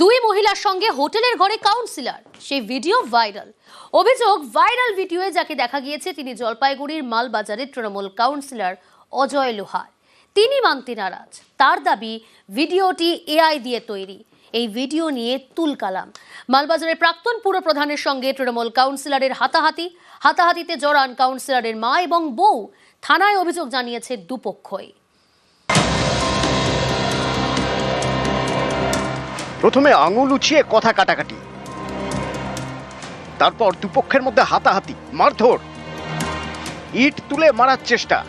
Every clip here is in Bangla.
দুই মহিলার সঙ্গে হোটেলের ঘরে কাউন্সিলর সেই ভিডিও ভাইরাল। অভিযোগ, ভাইরাল ভিডিওয়ে যাকে দেখা গিয়েছে, তিনি জলপাইগুড়ির মালবাজারের তৃণমূল কাউন্সিলর অজয় লোহার। তিনি মানতে নারাজ। তার দাবি, ভিডিওটি এআই দিয়ে তৈরি। এই ভিডিও নিয়ে তুলকালাম মালবাজারের প্রাক্তন পুরপ্রধানের সঙ্গে তৃণমূল কাউন্সিলরের হাতাহাতি। হাতাহাতিতে জড়ান কাউন্সিলরের মা এবং বউ। থানায় অভিযোগ জানিয়েছে দুপক্ষই। প্রথমে আঙুল উছিয়ে কথা কাটাকাটি। তারপর দুপক্ষের মধ্যে হাতাহাতি, মারধর। ইট তুলে মারার চেষ্টা।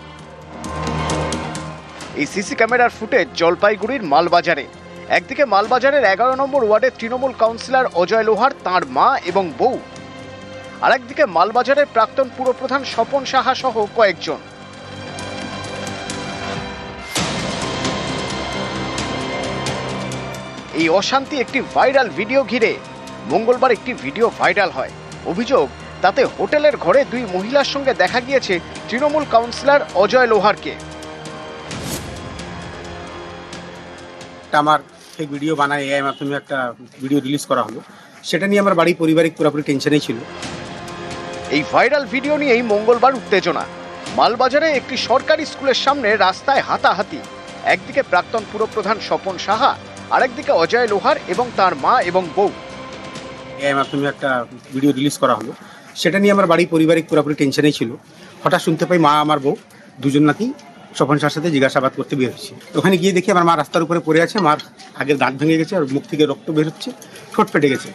এই সিসি ক্যামেরার ফুটেজ জলপাইগুড়ির মালবাজারে। একদিকে মালবাজারের এগারো নম্বর ওয়ার্ডের তৃণমূল কাউন্সিলর অজয় লোহার, তাঁর মা এবং বউ। আরেকদিকে মালবাজারের প্রাক্তন পুরপ্রধান স্বপন সাহা সহ কয়েকজন। এই অশান্তি একটি ভাইরাল ভিডিও ঘিরে মঙ্গলবার একটি ভিডিও ভাইরাল হয়। অভিযোগ তাতে হোটেলের ঘরে দুই মহিলার সঙ্গে দেখা গিয়েছে তৃণমূল কাউন্সিলর অজয় লোহারকে। আমার সেই ভিডিও বানায় এআই মাধ্যমে একটা ভিডিও রিলিজ করা হলো। সেটা নিয়ে আমার বাড়ি পারিবারিক পুরোপুরি টেনশনেই ছিল। এই ভাইরাল ভিডিও নিয়েই মঙ্গলবার উত্তেজনা। মালবাজারে একটি সরকারি স্কুলের সামনে রাস্তায় হাতাহাতি। একদিকে প্রাক্তন পুরপ্রধান স্বপন সাহা আরেকদিকে অজয় লোহার এবং তার মা এবং বউ। এআই মাধ্যমে একটা ভিডিও রিলিজ করা হলো। সেটা নিয়ে আমার বাড়ি পারিবারিক পুরোপুরি টেনশনেই ছিল। হঠাৎ শুনতে পাই মা, আমার বউ দুজন নাকি স্বপন সার সাথে জিজ্ঞাসাবাদ করতে বের হচ্ছে। ওখানে গিয়ে দেখি আমার মা রাস্তার উপরে পড়ে আছে, মার আগের দাঁত ভেঙে গেছে আর মুখ থেকে রক্ত বের হচ্ছে, ঠোঁট ফেটে গেছে।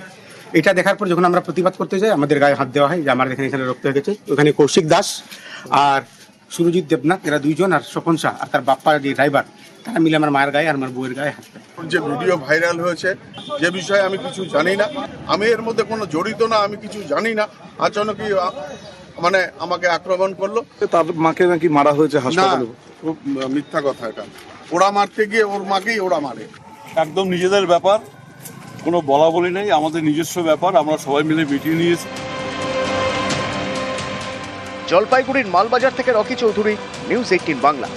এটা দেখার পর যখন আমরা প্রতিবাদ করতে যাই, আমাদের গায়ে হাত দেওয়া হয় যে আমার এখানে এখানে রক্ত হয়ে গেছে। ওখানে কৌশিক দাস আর সুরজিৎ দেবনাথ এরা দুইজন আর স্বপন শাহ আর তার বাপ্পা যে ড্রাইভার তারা মিলে আমার মায়ের গায়ে আর আমার বউয়ের গায়ে হাত যে ভিডিও ভাইরাল হয়েছে যে বিষয়ে আমি কিছু জানি না। আমি এর মধ্যে কোনো জড়িত না আমি কিছু জানি না। আচানকই মানে আমাকে আক্রমণ করল। তার মাকে নাকি মারা হয়েছে হাসপাতালে? খুব মিথ্যা কথা এটা। ওরা মারতে গিয়ে ওর মাকেই ওরা মারে। একদম নিজেদের ব্যাপার কোনো বলা বলি নেই আমাদের নিজস্ব ব্যাপার আমরা সবাই মিলে মিটিয়ে নিয়েছি। জলপাইগুড়ির মালবাজার থেকে রকি চৌধুরী নিউজ এইটিন বাংলা।